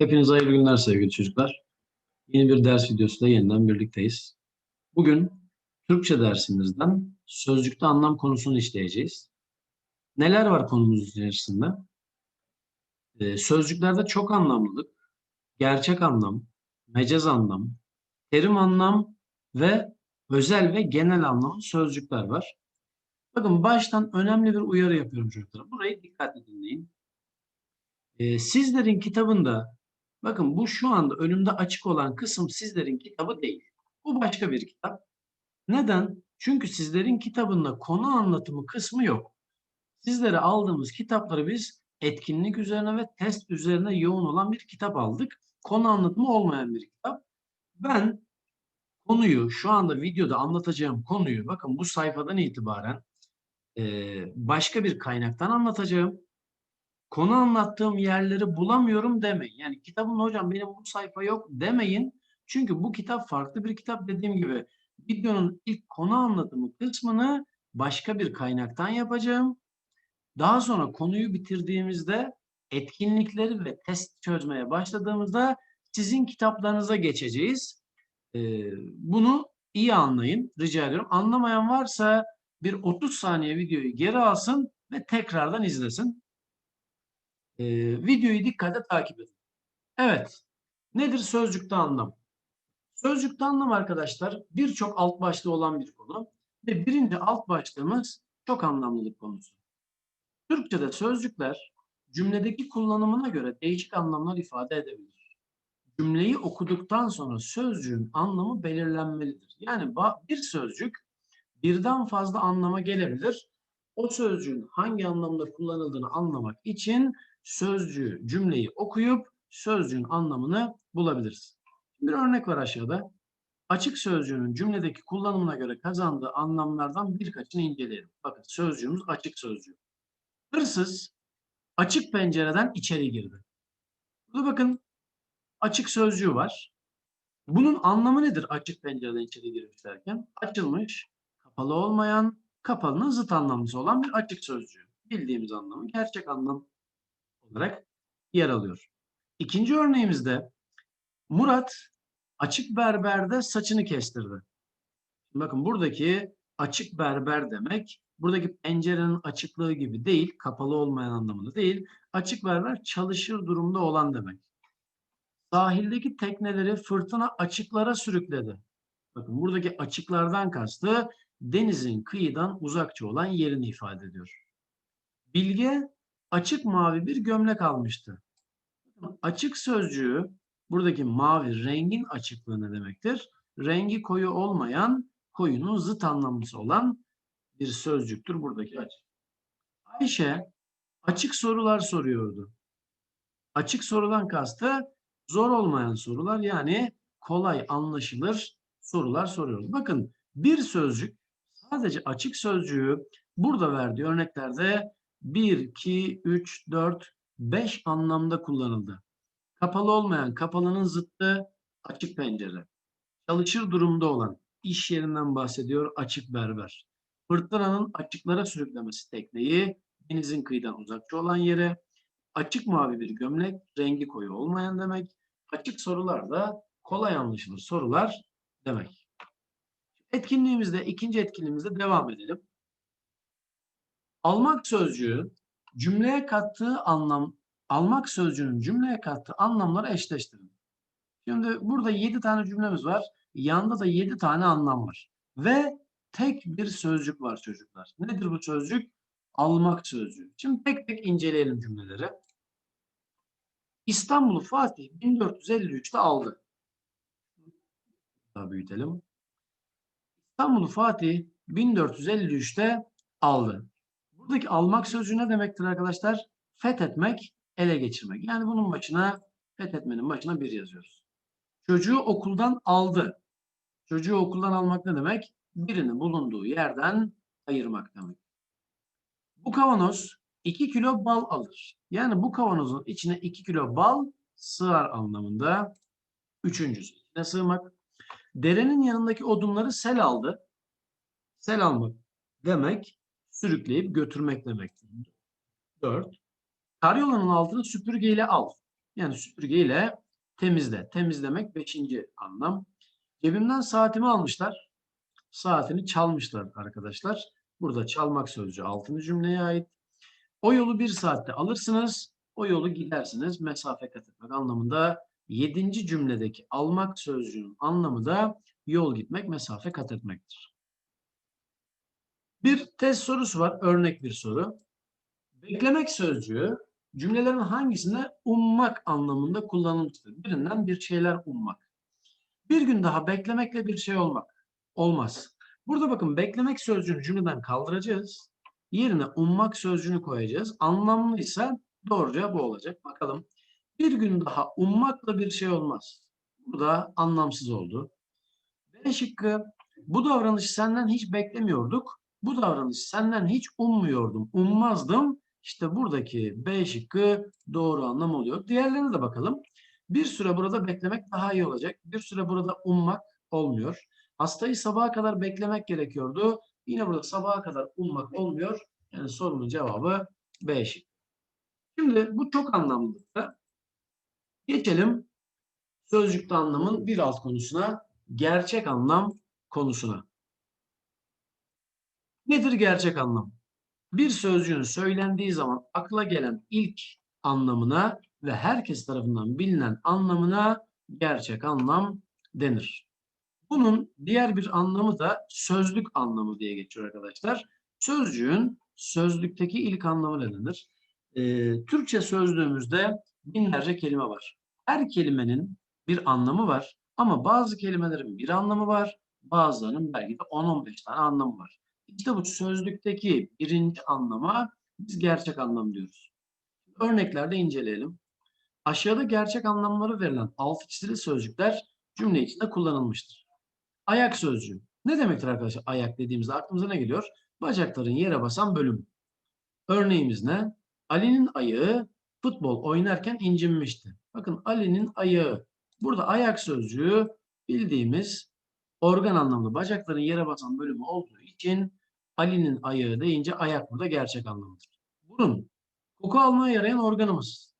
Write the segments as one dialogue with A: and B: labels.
A: Hepinize hayırlı günler sevgili çocuklar. Yeni bir ders videosuyla yeniden birlikteyiz. Bugün Türkçe dersimizden sözcükte anlam konusunu işleyeceğiz. Neler var konumuz içerisinde? Ee, sözcüklerde çok anlamlılık, gerçek anlam, mecaz anlam, terim anlam ve özel ve genel anlamlı sözcükler var. Bakın baştan önemli bir uyarı yapıyorum çocuklar. Burayı dikkatli dinleyin. Ee, sizlerin kitabında Bakın bu şu anda önümde açık olan kısım sizlerin kitabı değil. Bu başka bir kitap. Neden? Çünkü sizlerin kitabında konu anlatımı kısmı yok. Sizlere aldığımız kitapları biz etkinlik üzerine ve test üzerine yoğun olan bir kitap aldık. Konu anlatımı olmayan bir kitap. Ben konuyu şu anda videoda anlatacağım konuyu bakın bu sayfadan itibaren başka bir kaynaktan anlatacağım konu anlattığım yerleri bulamıyorum demeyin. Yani kitabın hocam benim bu sayfa yok demeyin. Çünkü bu kitap farklı bir kitap dediğim gibi videonun ilk konu anlatımı kısmını başka bir kaynaktan yapacağım. Daha sonra konuyu bitirdiğimizde etkinlikleri ve test çözmeye başladığımızda sizin kitaplarınıza geçeceğiz. Ee, bunu iyi anlayın rica ediyorum. Anlamayan varsa bir 30 saniye videoyu geri alsın ve tekrardan izlesin. Ee, videoyu dikkatle takip edin. Evet. Nedir sözcükte anlam? Sözcükte anlam arkadaşlar birçok alt başlığı olan bir konu. Ve birinci alt başlığımız çok anlamlılık konusu. Türkçe'de sözcükler cümledeki kullanımına göre değişik anlamlar ifade edebilir. Cümleyi okuduktan sonra sözcüğün anlamı belirlenmelidir. Yani bir sözcük birden fazla anlama gelebilir. O sözcüğün hangi anlamda kullanıldığını anlamak için sözcüğü, cümleyi okuyup sözcüğün anlamını bulabiliriz. Bir örnek var aşağıda. Açık sözcüğünün cümledeki kullanımına göre kazandığı anlamlardan birkaçını inceleyelim. Bakın sözcüğümüz açık sözcüğü. Hırsız açık pencereden içeri girdi. Burada bakın açık sözcüğü var. Bunun anlamı nedir açık pencereden içeri girmiş derken? Açılmış, kapalı olmayan, kapalının zıt anlamlısı olan bir açık sözcüğü. Bildiğimiz anlamı gerçek anlam olarak yer alıyor. İkinci örneğimizde Murat açık berberde saçını kestirdi. Bakın buradaki açık berber demek buradaki pencerenin açıklığı gibi değil, kapalı olmayan anlamında değil. Açık berber çalışır durumda olan demek. Sahildeki tekneleri fırtına açıklara sürükledi. Bakın buradaki açıklardan kastı denizin kıyıdan uzakça olan yerini ifade ediyor. Bilge açık mavi bir gömlek almıştı. Açık sözcüğü buradaki mavi rengin açıklığı ne demektir? Rengi koyu olmayan, koyunun zıt anlamlısı olan bir sözcüktür buradaki açık. Ayşe açık sorular soruyordu. Açık sorulan kastı zor olmayan sorular yani kolay anlaşılır sorular soruyoruz. Bakın bir sözcük sadece açık sözcüğü burada verdiği örneklerde 1, 2, 3, 4, 5 anlamda kullanıldı. Kapalı olmayan, kapalının zıttı açık pencere. Çalışır durumda olan, iş yerinden bahsediyor açık berber. Fırtınanın açıklara sürüklemesi tekneyi, denizin kıyıdan uzakça olan yere, açık mavi bir gömlek, rengi koyu olmayan demek. Açık sorular da kolay anlaşılır sorular demek. Etkinliğimizde, ikinci etkinliğimizde devam edelim. Almak sözcüğü cümleye kattığı anlam, almak sözcüğünün cümleye kattığı anlamları eşleştirin. Şimdi burada 7 tane cümlemiz var. Yanda da 7 tane anlam var. Ve tek bir sözcük var çocuklar. Nedir bu sözcük? Almak sözcüğü. Şimdi tek tek inceleyelim cümleleri. İstanbul'u Fatih 1453'te aldı. Daha büyütelim. İstanbul'u Fatih 1453'te aldı. Buradaki almak sözcüğü ne demektir arkadaşlar? Fethetmek, ele geçirmek. Yani bunun başına fethetmenin başına bir yazıyoruz. Çocuğu okuldan aldı. Çocuğu okuldan almak ne demek? Birini bulunduğu yerden ayırmak demek. Bu kavanoz 2 kilo bal alır. Yani bu kavanozun içine 2 kilo bal sığar anlamında. Üçüncüsü içine sığmak. Derenin yanındaki odunları sel aldı. Sel almak demek sürükleyip götürmek demektir. 4. Karyolanın altını süpürgeyle al. Yani süpürgeyle temizle. Temizlemek beşinci anlam. Cebimden saatimi almışlar. Saatini çalmışlar arkadaşlar. Burada çalmak sözcüğü altıncı cümleye ait. O yolu bir saatte alırsınız. O yolu gidersiniz. Mesafe kat etmek anlamında. Yedinci cümledeki almak sözcüğünün anlamı da yol gitmek, mesafe kat etmektir. Bir test sorusu var. Örnek bir soru. Beklemek sözcüğü cümlelerin hangisinde ummak anlamında kullanılmıştır? Birinden bir şeyler ummak. Bir gün daha beklemekle bir şey olmak. Olmaz. Burada bakın beklemek sözcüğünü cümleden kaldıracağız. Yerine ummak sözcüğünü koyacağız. Anlamlıysa doğruca bu olacak. Bakalım. Bir gün daha ummakla bir şey olmaz. Bu da anlamsız oldu. B şıkkı. Bu davranışı senden hiç beklemiyorduk. Bu davranışı senden hiç ummuyordum. Ummazdım. İşte buradaki B şıkkı doğru anlam oluyor. Diğerlerine de bakalım. Bir süre burada beklemek daha iyi olacak. Bir süre burada ummak olmuyor. Hastayı sabaha kadar beklemek gerekiyordu. Yine burada sabaha kadar ummak olmuyor. Yani sorunun cevabı B şıkkı. Şimdi bu çok anlamlı. Geçelim sözcükte anlamın bir alt konusuna, gerçek anlam konusuna. Nedir gerçek anlam? Bir sözcüğün söylendiği zaman akla gelen ilk anlamına ve herkes tarafından bilinen anlamına gerçek anlam denir. Bunun diğer bir anlamı da sözlük anlamı diye geçiyor arkadaşlar. Sözcüğün sözlükteki ilk anlamı ne denir? Ee, Türkçe sözlüğümüzde binlerce kelime var. Her kelimenin bir anlamı var ama bazı kelimelerin bir anlamı var, bazılarının belki de 10-15 tane anlamı var. İşte bu sözlükteki birinci anlama biz gerçek anlam diyoruz. Örneklerde inceleyelim. Aşağıda gerçek anlamları verilen altı çizili sözcükler cümle içinde kullanılmıştır. Ayak sözcüğü. Ne demektir arkadaşlar ayak dediğimizde aklımıza ne geliyor? Bacakların yere basan bölüm. Örneğimiz ne? Ali'nin ayağı futbol oynarken incinmişti. Bakın Ali'nin ayağı. Burada ayak sözcüğü bildiğimiz organ anlamında bacakların yere basan bölümü olduğu için Ali'nin ayağı deyince ayak burada gerçek anlamıdır. Burun. Koku almaya yarayan organımız.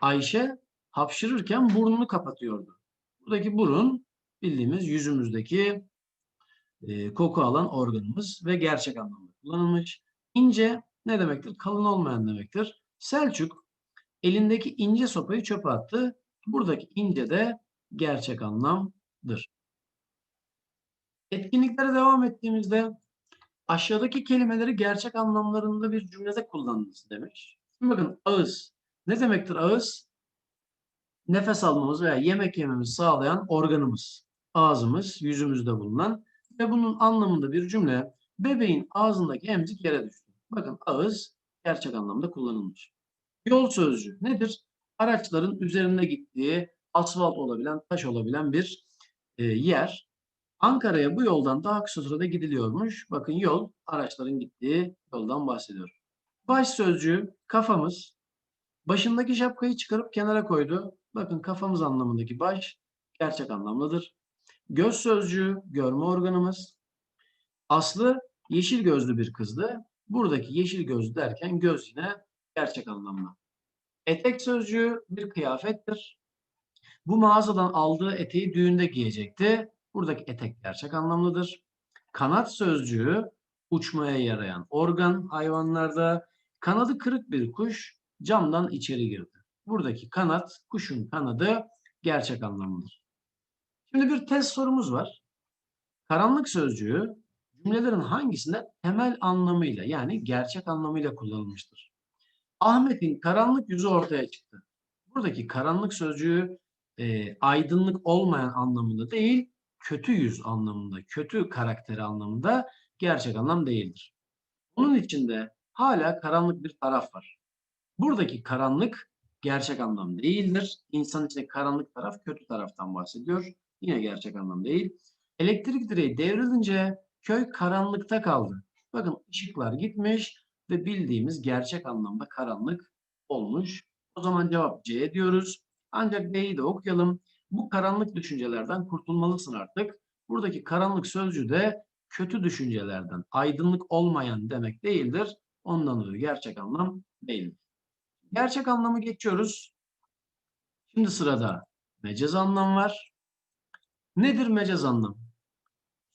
A: Ayşe hapşırırken burnunu kapatıyordu. Buradaki burun bildiğimiz yüzümüzdeki e, koku alan organımız ve gerçek anlamda kullanılmış. İnce ne demektir? Kalın olmayan demektir. Selçuk elindeki ince sopayı çöpe attı. Buradaki ince de gerçek anlamdır. Etkinliklere devam ettiğimizde aşağıdaki kelimeleri gerçek anlamlarında bir cümlede kullanınız demiş. Bakın ağız. Ne demektir ağız? Nefes almamız veya yemek yememizi sağlayan organımız. Ağzımız, yüzümüzde bulunan ve bunun anlamında bir cümle bebeğin ağzındaki emzik yere düştü. Bakın ağız gerçek anlamda kullanılmış. Yol sözcüğü nedir? Araçların üzerinde gittiği asfalt olabilen, taş olabilen bir e, yer. Ankara'ya bu yoldan daha kısa sürede gidiliyormuş. Bakın yol, araçların gittiği yoldan bahsediyor. Baş sözcüğü kafamız. Başındaki şapkayı çıkarıp kenara koydu. Bakın kafamız anlamındaki baş gerçek anlamlıdır. Göz sözcüğü görme organımız. Aslı yeşil gözlü bir kızdı. Buradaki yeşil göz derken göz yine gerçek anlamlı. Etek sözcüğü bir kıyafettir. Bu mağazadan aldığı eteği düğünde giyecekti. Buradaki etek gerçek anlamlıdır. Kanat sözcüğü uçmaya yarayan organ hayvanlarda. Kanadı kırık bir kuş camdan içeri girdi. Buradaki kanat, kuşun kanadı gerçek anlamlıdır. Şimdi bir test sorumuz var. Karanlık sözcüğü cümlelerin hangisinde temel anlamıyla yani gerçek anlamıyla kullanılmıştır? Ahmet'in karanlık yüzü ortaya çıktı. Buradaki karanlık sözcüğü e, aydınlık olmayan anlamında değil, kötü yüz anlamında, kötü karakteri anlamında gerçek anlam değildir. Bunun içinde hala karanlık bir taraf var. Buradaki karanlık gerçek anlam değildir. İnsan içinde karanlık taraf kötü taraftan bahsediyor. Yine gerçek anlam değil. Elektrik direği devrilince köy karanlıkta kaldı. Bakın ışıklar gitmiş ve bildiğimiz gerçek anlamda karanlık olmuş. O zaman cevap C diyoruz. Ancak B'yi de okuyalım. Bu karanlık düşüncelerden kurtulmalısın artık. Buradaki karanlık sözcüğü de kötü düşüncelerden, aydınlık olmayan demek değildir. Ondan dolayı gerçek anlam değildir. Gerçek anlamı geçiyoruz. Şimdi sırada mecaz anlam var. Nedir mecaz anlam?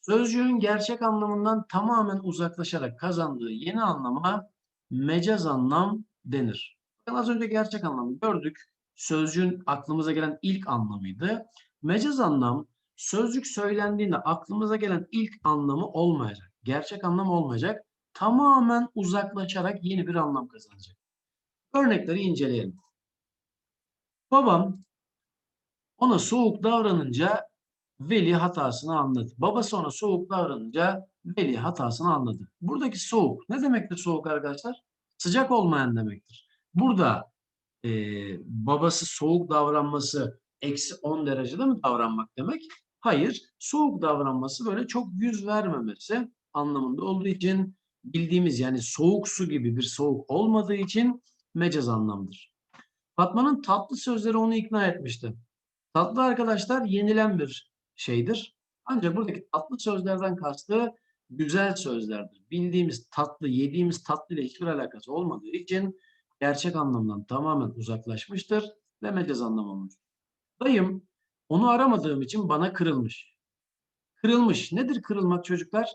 A: Sözcüğün gerçek anlamından tamamen uzaklaşarak kazandığı yeni anlama mecaz anlam denir. Bakın az önce gerçek anlamı gördük. Sözcüğün aklımıza gelen ilk anlamıydı. Mecaz anlam sözcük söylendiğinde aklımıza gelen ilk anlamı olmayacak. Gerçek anlam olmayacak. Tamamen uzaklaşarak yeni bir anlam kazanacak. Örnekleri inceleyelim. Babam ona soğuk davranınca Veli hatasını anladı. Babası ona soğuk davranınca Veli hatasını anladı. Buradaki soğuk ne demektir soğuk arkadaşlar? Sıcak olmayan demektir. Burada e, babası soğuk davranması eksi 10 derecede mi davranmak demek? Hayır. Soğuk davranması böyle çok yüz vermemesi anlamında olduğu için bildiğimiz yani soğuk su gibi bir soğuk olmadığı için mecaz anlamdır. Fatma'nın tatlı sözleri onu ikna etmişti. Tatlı arkadaşlar yenilen bir şeydir. Ancak buradaki tatlı sözlerden kastı güzel sözlerdir. Bildiğimiz tatlı, yediğimiz tatlı ile hiçbir alakası olmadığı için gerçek anlamdan tamamen uzaklaşmıştır ve mecaz anlam. Dayım onu aramadığım için bana kırılmış. Kırılmış. Nedir kırılmak çocuklar?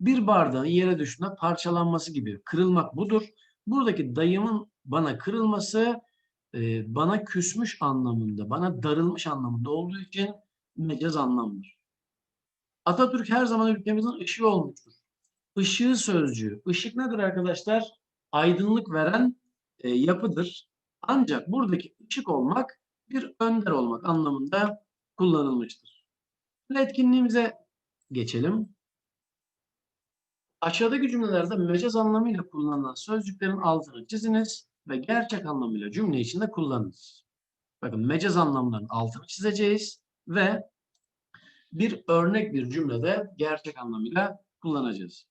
A: Bir bardağın yere düştüğünde parçalanması gibi. Kırılmak budur. Buradaki dayımın bana kırılması e, bana küsmüş anlamında, bana darılmış anlamında olduğu için mecaz anlamdır. Atatürk her zaman ülkemizin ışığı olmuştur. Işığı sözcüğü. Işık nedir arkadaşlar? Aydınlık veren e, yapıdır. Ancak buradaki ışık olmak bir önder olmak anlamında kullanılmıştır. Etkinliğimize geçelim. Aşağıdaki cümlelerde mecaz anlamıyla kullanılan sözcüklerin altını çiziniz ve gerçek anlamıyla cümle içinde kullanınız. Bakın mecaz anlamlarının altını çizeceğiz ve bir örnek bir cümlede gerçek anlamıyla kullanacağız.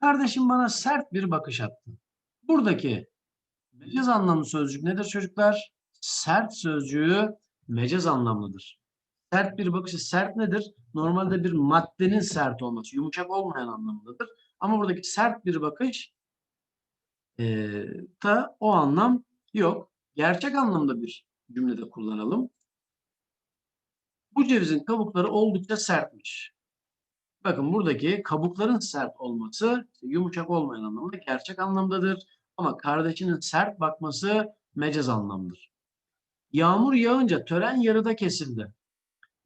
A: Kardeşim bana sert bir bakış attı. Buradaki mecaz anlamlı sözcük nedir çocuklar? Sert sözcüğü mecaz anlamlıdır. Sert bir bakışı sert nedir? Normalde bir maddenin sert olması, yumuşak olmayan anlamındadır. Ama buradaki sert bir bakış e, da o anlam yok. Gerçek anlamda bir cümlede kullanalım. Bu cevizin kabukları oldukça sertmiş. Bakın buradaki kabukların sert olması yumuşak olmayan anlamda gerçek anlamdadır. Ama kardeşinin sert bakması mecaz anlamdır. Yağmur yağınca tören yarıda kesildi.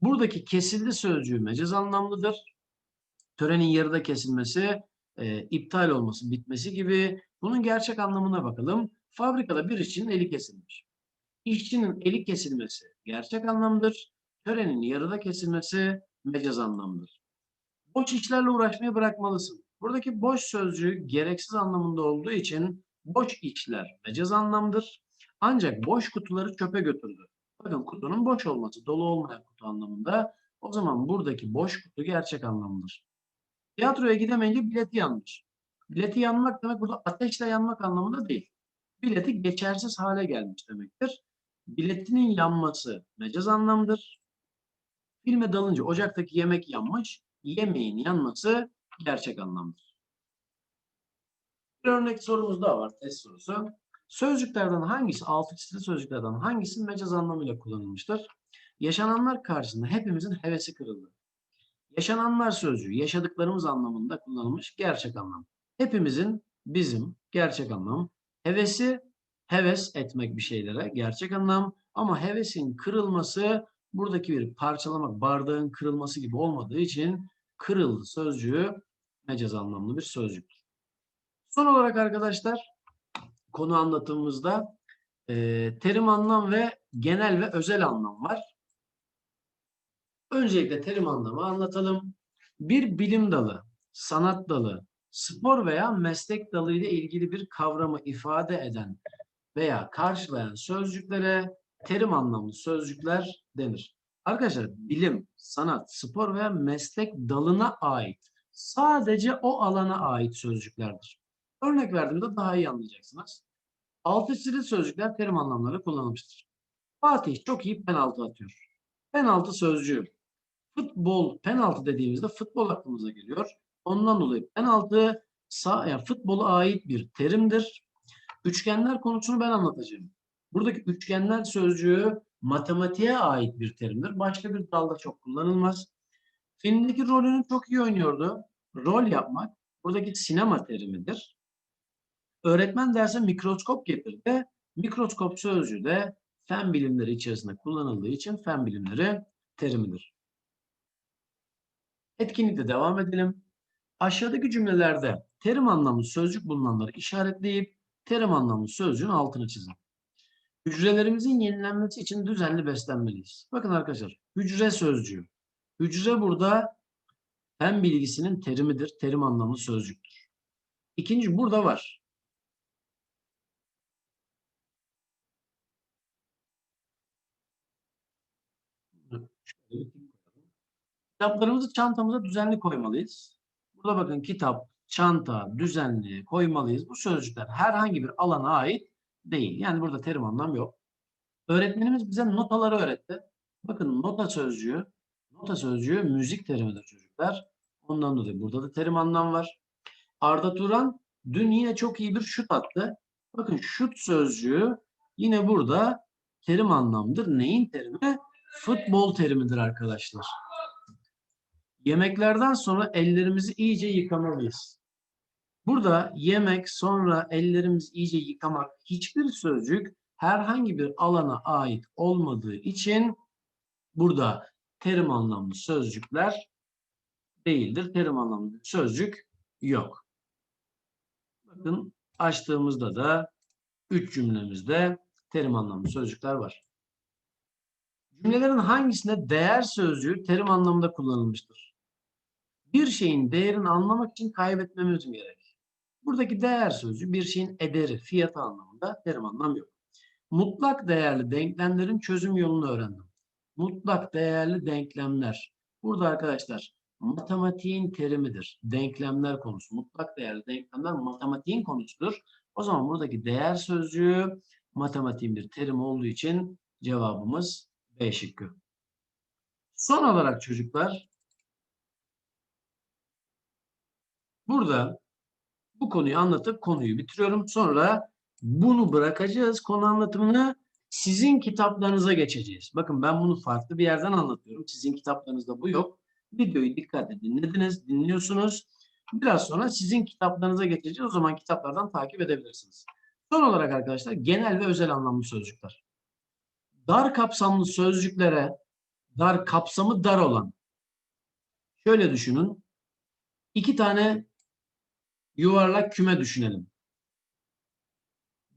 A: Buradaki kesildi sözcüğü mecaz anlamlıdır. Törenin yarıda kesilmesi, e, iptal olması, bitmesi gibi. Bunun gerçek anlamına bakalım. Fabrikada bir işçinin eli kesilmiş. İşçinin eli kesilmesi gerçek anlamdır. Törenin yarıda kesilmesi mecaz anlamdır. Boş işlerle uğraşmayı bırakmalısın. Buradaki boş sözcüğü gereksiz anlamında olduğu için boş işler mecaz anlamdır. Ancak boş kutuları çöpe götürdü. Bakın kutunun boş olması, dolu olmayan kutu anlamında. O zaman buradaki boş kutu gerçek anlamdır. Tiyatroya gidemeyince bileti yanmış. Bileti yanmak demek burada ateşle yanmak anlamında değil. Bileti geçersiz hale gelmiş demektir. Biletinin yanması mecaz anlamdır. Filme dalınca ocaktaki yemek yanmış, yemeğin yanması gerçek anlamdır. Bir örnek sorumuz daha var, test sorusu. Sözcüklerden hangisi, altı çizili sözcüklerden hangisi mecaz anlamıyla kullanılmıştır? Yaşananlar karşısında hepimizin hevesi kırıldı. Yaşananlar sözcüğü yaşadıklarımız anlamında kullanılmış gerçek anlam. Hepimizin bizim gerçek anlam. Hevesi heves etmek bir şeylere gerçek anlam ama hevesin kırılması buradaki bir parçalamak, bardağın kırılması gibi olmadığı için kırıldı sözcüğü mecaz anlamlı bir sözcüktür. Son olarak arkadaşlar konu anlatımımızda e, terim anlam ve genel ve özel anlam var. Öncelikle terim anlamı anlatalım. Bir bilim dalı, sanat dalı, spor veya meslek dalı ile ilgili bir kavramı ifade eden veya karşılayan sözcüklere terim anlamlı sözcükler denir. Arkadaşlar bilim, sanat, spor veya meslek dalına ait sadece o alana ait sözcüklerdir. Örnek verdiğimde daha iyi anlayacaksınız. Altı çizili sözcükler terim anlamları kullanılmıştır. Fatih çok iyi penaltı atıyor. Penaltı sözcüğü. Futbol, penaltı dediğimizde futbol aklımıza geliyor. Ondan dolayı penaltı sağ, yani futbola ait bir terimdir. Üçgenler konusunu ben anlatacağım. Buradaki üçgenler sözcüğü matematiğe ait bir terimdir. Başka bir dalda çok kullanılmaz. Filmdeki rolünü çok iyi oynuyordu. Rol yapmak buradaki sinema terimidir. Öğretmen derse mikroskop getirdi. Mikroskop sözcüğü de fen bilimleri içerisinde kullanıldığı için fen bilimleri terimidir. Etkinlikle devam edelim. Aşağıdaki cümlelerde terim anlamlı sözcük bulunanları işaretleyip terim anlamlı sözcüğün altını çizin. Hücrelerimizin yenilenmesi için düzenli beslenmeliyiz. Bakın arkadaşlar, hücre sözcüğü. Hücre burada fen bilgisinin terimidir, terim anlamlı sözcüktür. İkinci burada var. Kitaplarımızı çantamıza düzenli koymalıyız. Burada bakın kitap, çanta, düzenli koymalıyız. Bu sözcükler herhangi bir alana ait değil. Yani burada terim anlam yok. Öğretmenimiz bize notaları öğretti. Bakın nota sözcüğü, nota sözcüğü müzik terimidir çocuklar. Ondan dolayı burada da terim anlam var. Arda Turan dün yine çok iyi bir şut attı. Bakın şut sözcüğü yine burada terim anlamdır. Neyin terimi? Futbol terimidir arkadaşlar. Yemeklerden sonra ellerimizi iyice yıkamalıyız. Burada yemek sonra ellerimizi iyice yıkamak hiçbir sözcük herhangi bir alana ait olmadığı için burada terim anlamlı sözcükler değildir. Terim anlamlı sözcük yok. Bakın açtığımızda da üç cümlemizde terim anlamlı sözcükler var. Cümlelerin hangisinde değer sözcüğü terim anlamında kullanılmıştır? Bir şeyin değerini anlamak için kaybetmemiz mi gerek? Buradaki değer sözcüğü bir şeyin ederi, fiyatı anlamında terim anlam yok. Mutlak değerli denklemlerin çözüm yolunu öğrendim. Mutlak değerli denklemler. Burada arkadaşlar matematiğin terimidir. Denklemler konusu. Mutlak değerli denklemler matematiğin konusudur. O zaman buradaki değer sözcüğü matematiğin bir terim olduğu için cevabımız B şıkkı. Son olarak çocuklar burada bu konuyu anlatıp konuyu bitiriyorum. Sonra bunu bırakacağız konu anlatımını sizin kitaplarınıza geçeceğiz. Bakın ben bunu farklı bir yerden anlatıyorum. Sizin kitaplarınızda bu yok. Videoyu dikkatle dinlediniz, dinliyorsunuz. Biraz sonra sizin kitaplarınıza geçeceğiz. O zaman kitaplardan takip edebilirsiniz. Son olarak arkadaşlar genel ve özel anlamlı sözcükler. Dar kapsamlı sözcüklere dar kapsamı dar olan şöyle düşünün. İki tane yuvarlak küme düşünelim.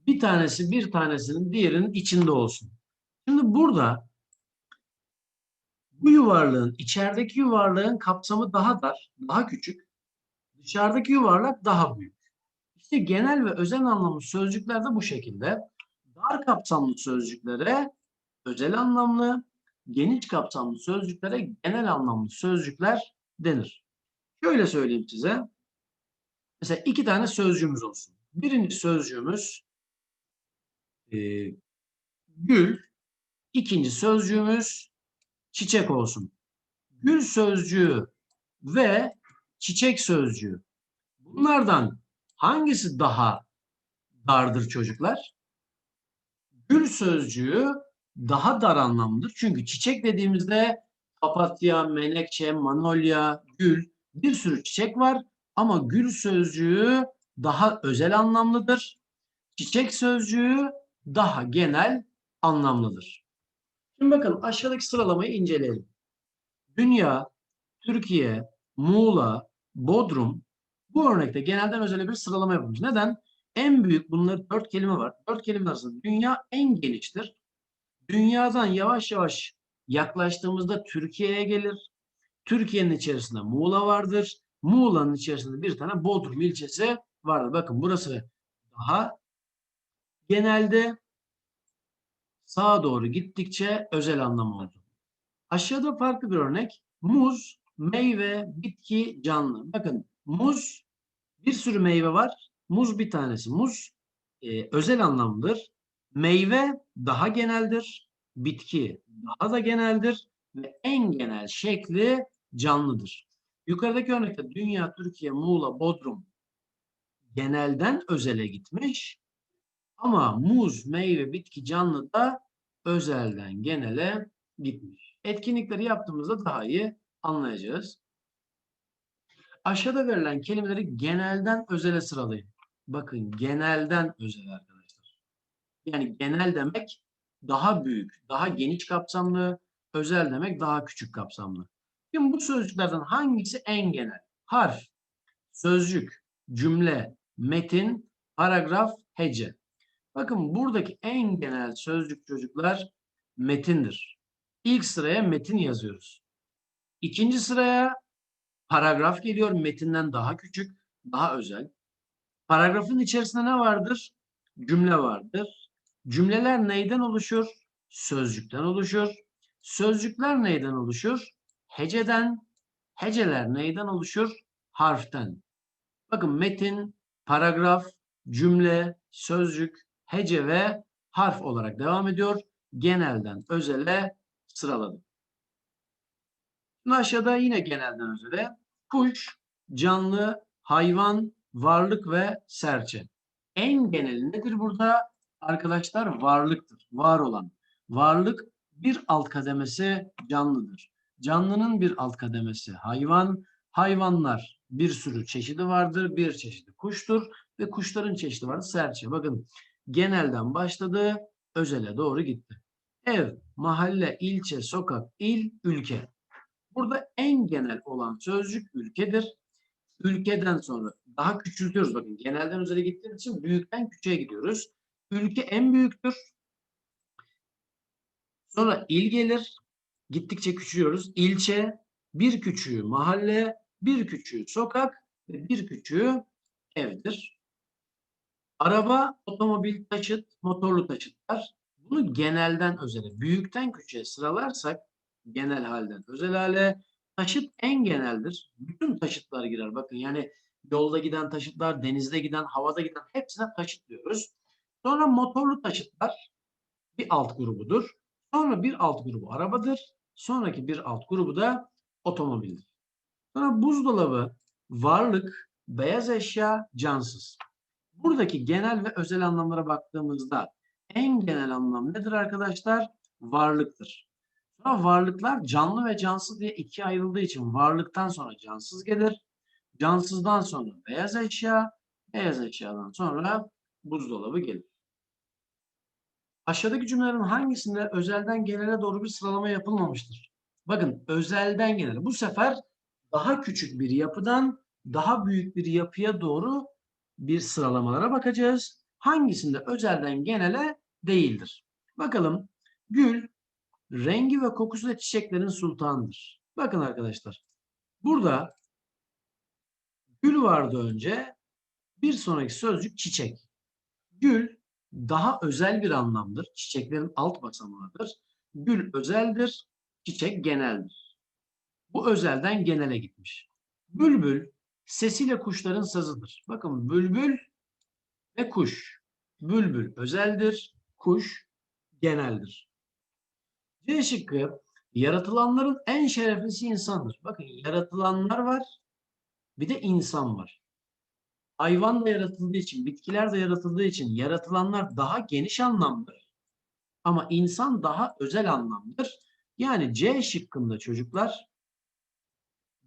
A: Bir tanesi bir tanesinin diğerinin içinde olsun. Şimdi burada bu yuvarlığın, içerideki yuvarlığın kapsamı daha dar, daha küçük. Dışarıdaki yuvarlak daha büyük. İşte genel ve özel anlamlı sözcükler de bu şekilde. Dar kapsamlı sözcüklere özel anlamlı, geniş kapsamlı sözcüklere genel anlamlı sözcükler denir. Şöyle söyleyeyim size. Mesela iki tane sözcüğümüz olsun. Birinci sözcüğümüz e, gül, ikinci sözcüğümüz çiçek olsun. Gül sözcüğü ve çiçek sözcüğü. Bunlardan hangisi daha dardır çocuklar? Gül sözcüğü daha dar anlamlıdır. Çünkü çiçek dediğimizde papatya, menekşe, manolya, gül bir sürü çiçek var ama gül sözcüğü daha özel anlamlıdır. Çiçek sözcüğü daha genel anlamlıdır. Şimdi bakın aşağıdaki sıralamayı inceleyelim. Dünya, Türkiye, Muğla, Bodrum bu örnekte genelden özele bir sıralama yapılmış. Neden? En büyük bunlar dört kelime var. Dört kelime arasında dünya en geniştir. Dünyadan yavaş yavaş yaklaştığımızda Türkiye'ye gelir. Türkiye'nin içerisinde Muğla vardır. Muğla'nın içerisinde bir tane Bodrum ilçesi vardır. Bakın burası daha genelde sağa doğru gittikçe özel anlamı oldu. Aşağıda farklı bir örnek. Muz, meyve, bitki, canlı. Bakın muz bir sürü meyve var. Muz bir tanesi. Muz e, özel anlamdır. Meyve daha geneldir. Bitki daha da geneldir. Ve en genel şekli canlıdır. Yukarıdaki örnekte Dünya, Türkiye, Muğla, Bodrum genelden özele gitmiş. Ama muz, meyve, bitki, canlı da özelden genele gitmiş. Etkinlikleri yaptığımızda daha iyi anlayacağız. Aşağıda verilen kelimeleri genelden özele sıralayın. Bakın genelden özele arkadaşlar. Yani genel demek daha büyük, daha geniş kapsamlı, özel demek daha küçük kapsamlı. Şimdi bu sözcüklerden hangisi en genel? Harf, sözcük, cümle, metin, paragraf, hece. Bakın buradaki en genel sözcük çocuklar metindir. İlk sıraya metin yazıyoruz. İkinci sıraya paragraf geliyor. Metinden daha küçük, daha özel. Paragrafın içerisinde ne vardır? Cümle vardır. Cümleler neyden oluşur? Sözcükten oluşur. Sözcükler neyden oluşur? Heceden. Heceler neyden oluşur? Harften. Bakın metin, paragraf, cümle, sözcük, hece ve harf olarak devam ediyor. Genelden özele sıraladım. Şimdi aşağıda yine genelden özele. Kuş, canlı, hayvan, varlık ve serçe. En geneli nedir burada? Arkadaşlar varlıktır. Var olan. Varlık bir alt kademesi canlıdır. Canlının bir alt kademesi hayvan. Hayvanlar bir sürü çeşidi vardır. Bir çeşidi kuştur ve kuşların çeşidi vardır. Serçe. Bakın genelden başladı, özele doğru gitti. Ev, mahalle, ilçe, sokak, il, ülke. Burada en genel olan sözcük ülkedir. Ülkeden sonra daha küçültüyoruz. Bakın genelden özele gittiğimiz için büyükten küçüğe gidiyoruz. Ülke en büyüktür. Sonra il gelir. Gittikçe küçülüyoruz. İlçe, bir küçüğü mahalle, bir küçüğü sokak ve bir küçüğü evdir. Araba, otomobil, taşıt, motorlu taşıtlar. Bunu genelden özele, büyükten küçüğe sıralarsak genel halden özel hale taşıt en geneldir. Bütün taşıtlar girer. Bakın yani yolda giden taşıtlar, denizde giden, havada giden hepsine taşıt diyoruz. Sonra motorlu taşıtlar bir alt grubudur. Sonra bir alt grubu arabadır. Sonraki bir alt grubu da otomobildir. Sonra buzdolabı, varlık, beyaz eşya, cansız. Buradaki genel ve özel anlamlara baktığımızda en genel anlam nedir arkadaşlar? Varlıktır. Sonra varlıklar canlı ve cansız diye ikiye ayrıldığı için varlıktan sonra cansız gelir. Cansızdan sonra beyaz eşya, beyaz eşyadan sonra buzdolabı gelir. Aşağıdaki cümlelerin hangisinde özelden genele doğru bir sıralama yapılmamıştır? Bakın özelden genele. Bu sefer daha küçük bir yapıdan daha büyük bir yapıya doğru bir sıralamalara bakacağız. Hangisinde özelden genele değildir? Bakalım. Gül, rengi ve kokusu da çiçeklerin sultanıdır. Bakın arkadaşlar. Burada gül vardı önce. Bir sonraki sözcük çiçek. Gül daha özel bir anlamdır. Çiçeklerin alt basamağıdır. Gül özeldir, çiçek geneldir. Bu özelden genele gitmiş. Bülbül sesiyle kuşların sazıdır. Bakın bülbül ve kuş. Bülbül özeldir, kuş geneldir. C şıkkı yaratılanların en şereflisi insandır. Bakın yaratılanlar var bir de insan var. Hayvan da yaratıldığı için, bitkiler de yaratıldığı için yaratılanlar daha geniş anlamdır. Ama insan daha özel anlamdır. Yani C şıkkında çocuklar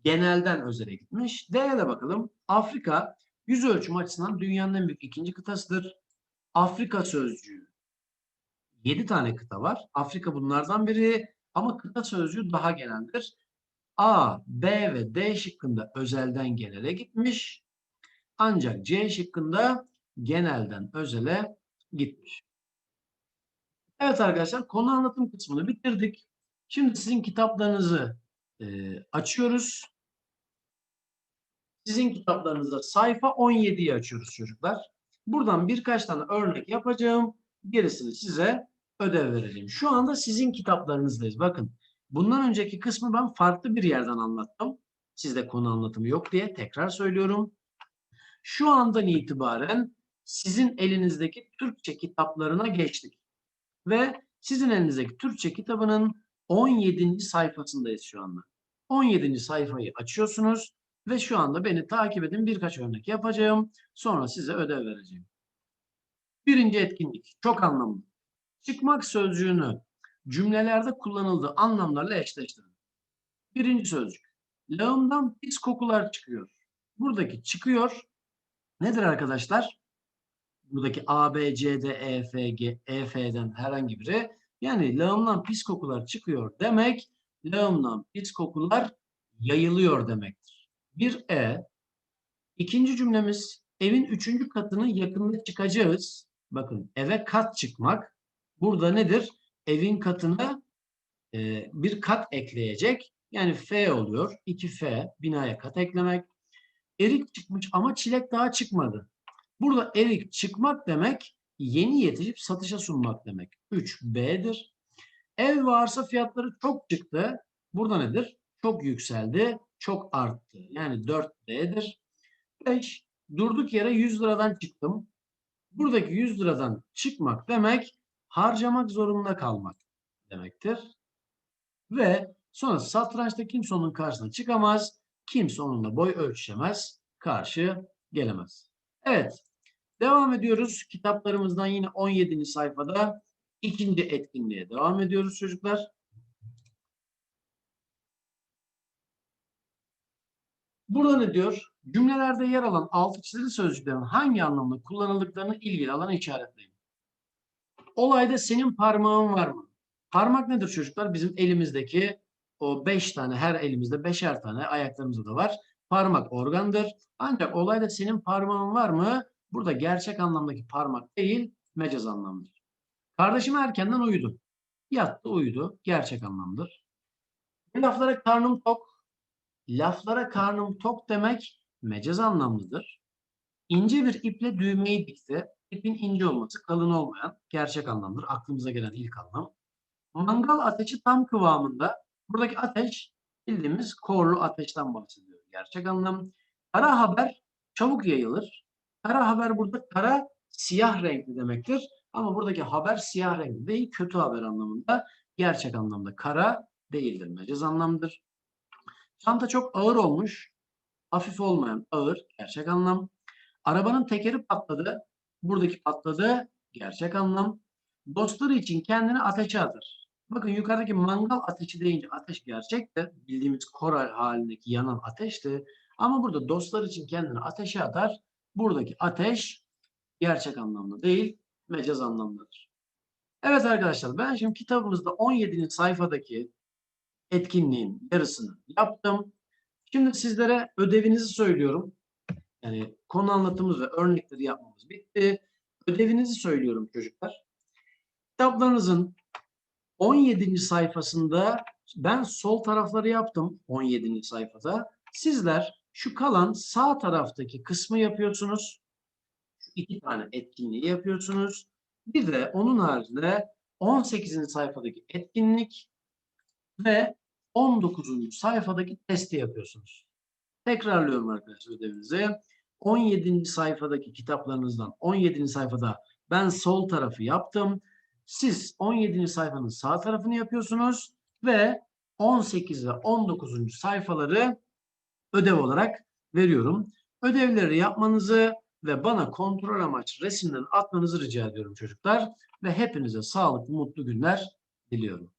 A: genelden özele gitmiş. D'ye de bakalım. Afrika yüz ölçüm açısından dünyanın en büyük ikinci kıtasıdır. Afrika sözcüğü. 7 tane kıta var. Afrika bunlardan biri ama kıta sözcüğü daha geneldir. A, B ve D şıkkında özelden genele gitmiş. Ancak C şıkkında genelden özele gitmiş. Evet arkadaşlar konu anlatım kısmını bitirdik. Şimdi sizin kitaplarınızı e, açıyoruz. Sizin kitaplarınızda sayfa 17'yi açıyoruz çocuklar. Buradan birkaç tane örnek yapacağım. Gerisini size ödev vereceğim. Şu anda sizin kitaplarınızdayız. Bakın bundan önceki kısmı ben farklı bir yerden anlattım. Sizde konu anlatımı yok diye tekrar söylüyorum. Şu andan itibaren sizin elinizdeki Türkçe kitaplarına geçtik. Ve sizin elinizdeki Türkçe kitabının 17. sayfasındayız şu anda. 17. sayfayı açıyorsunuz ve şu anda beni takip edin birkaç örnek yapacağım. Sonra size ödev vereceğim. Birinci etkinlik çok anlamlı. Çıkmak sözcüğünü cümlelerde kullanıldığı anlamlarla eşleştirin. Birinci sözcük. Lağımdan pis kokular çıkıyor. Buradaki çıkıyor nedir arkadaşlar? Buradaki A, B, C, D, E, F, G, E, F'den herhangi biri. Yani lağımdan pis kokular çıkıyor demek, lağımdan pis kokular yayılıyor demektir. Bir E. İkinci cümlemiz evin üçüncü katının yakında çıkacağız. Bakın eve kat çıkmak. Burada nedir? Evin katına e, bir kat ekleyecek. Yani F oluyor. 2F binaya kat eklemek. Erik çıkmış ama çilek daha çıkmadı. Burada erik çıkmak demek yeni yetişip satışa sunmak demek. 3B'dir. Ev varsa fiyatları çok çıktı. Burada nedir? Çok yükseldi, çok arttı. Yani 4D'dir. 5. Durduk yere 100 liradan çıktım. Buradaki 100 liradan çıkmak demek harcamak zorunda kalmak demektir. Ve sonra satrançta kimse onun karşısına çıkamaz. Kimse onunla boy ölçüşemez. Karşı gelemez. Evet. Devam ediyoruz. Kitaplarımızdan yine 17. sayfada ikinci etkinliğe devam ediyoruz çocuklar. Burada ne diyor? Cümlelerde yer alan altı çizili sözcüklerin hangi anlamda kullanıldıklarını ilgili alana işaretleyin. Olayda senin parmağın var mı? Parmak nedir çocuklar? Bizim elimizdeki o beş tane, her elimizde beşer tane, ayaklarımızda da var. Parmak organdır. Ancak olayda senin parmağın var mı? Burada gerçek anlamdaki parmak değil, mecaz anlamdır. Kardeşim erkenden uyudu. Yattı, uyudu. Gerçek anlamdır. Laflara karnım tok. Laflara karnım tok demek mecaz anlamlıdır. İnce bir iple düğmeyi dikti. İpin ince olması, kalın olmayan gerçek anlamdır. Aklımıza gelen ilk anlam. Mangal ateşi tam kıvamında. Buradaki ateş bildiğimiz korlu ateşten bahsediyor. Gerçek anlam. Kara haber çabuk yayılır. Kara haber burada kara siyah renkli demektir. Ama buradaki haber siyah renkli değil, kötü haber anlamında. Gerçek anlamda kara değildir. Mecaz anlamdır. Çanta çok ağır olmuş. Hafif olmayan ağır, gerçek anlam. Arabanın tekeri patladı. Buradaki patladı, gerçek anlam. Dostları için kendini ateşe atar. Bakın yukarıdaki mangal ateşi deyince ateş gerçekti. Bildiğimiz koral halindeki yanan ateşti. Ama burada dostlar için kendini ateşe atar. Buradaki ateş gerçek anlamda değil, mecaz anlamdadır. Evet arkadaşlar ben şimdi kitabımızda 17. sayfadaki etkinliğin yarısını yaptım. Şimdi sizlere ödevinizi söylüyorum. Yani konu anlatımımız ve örnekleri yapmamız bitti. Ödevinizi söylüyorum çocuklar. Kitaplarınızın 17. sayfasında ben sol tarafları yaptım 17. sayfada. Sizler şu kalan sağ taraftaki kısmı yapıyorsunuz. Şu iki tane etkinliği yapıyorsunuz. Bir de onun haricinde 18. sayfadaki etkinlik ve 19. sayfadaki testi yapıyorsunuz. Tekrarlıyorum arkadaşlar ödevinizi. 17. sayfadaki kitaplarınızdan 17. sayfada ben sol tarafı yaptım. Siz 17. sayfanın sağ tarafını yapıyorsunuz ve 18 ve 19. sayfaları ödev olarak veriyorum. Ödevleri yapmanızı ve bana kontrol amaçlı resimden atmanızı rica ediyorum çocuklar. Ve hepinize sağlıklı, mutlu günler diliyorum.